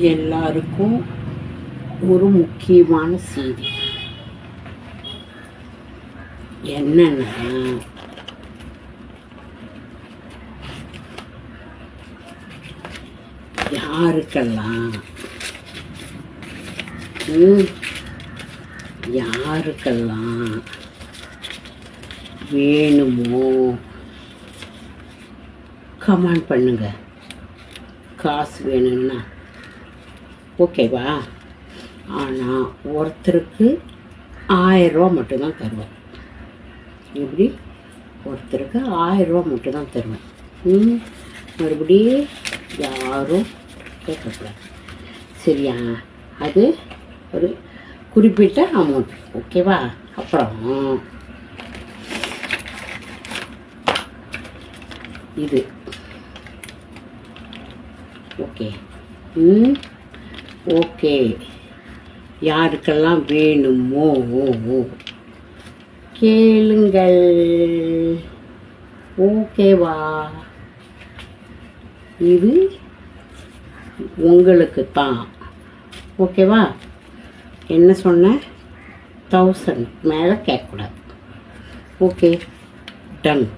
எல்லாருக்கும் ஒரு முக்கியமான செய்தி. என்னன்னா யாருக்கெல்லாம் ம், யாருக்கெல்லாம் வேணுமோ கமெண்ட் பண்ணுங்க. காசு வேணும்னா ஓகேவா? ஆனால் ஒருத்தருக்கு ஆயரூவா மட்டும்தான் தருவேன். எப்படி? ஒருத்தருக்கு ஆயரூவா மட்டும்தான் தருவேன். ம் மறுபடியும் யாரும் கேட்கக்கூடாது. சரியா? அது ஒரு குறிப்பிட்ட அமௌண்ட் ஓகேவா? அப்புறம் இது. ஓகே. ம் ஓகே. யாருக்கெல்லாம் வேணுமோ ஓ கேளுங்கள். ஓகேவா? இது உங்களுக்கு தான் ஓகேவா? என்ன சொன்னேன் தௌசண்ட் மேலே கேட்கக்கூடாது. ஓகே. டன்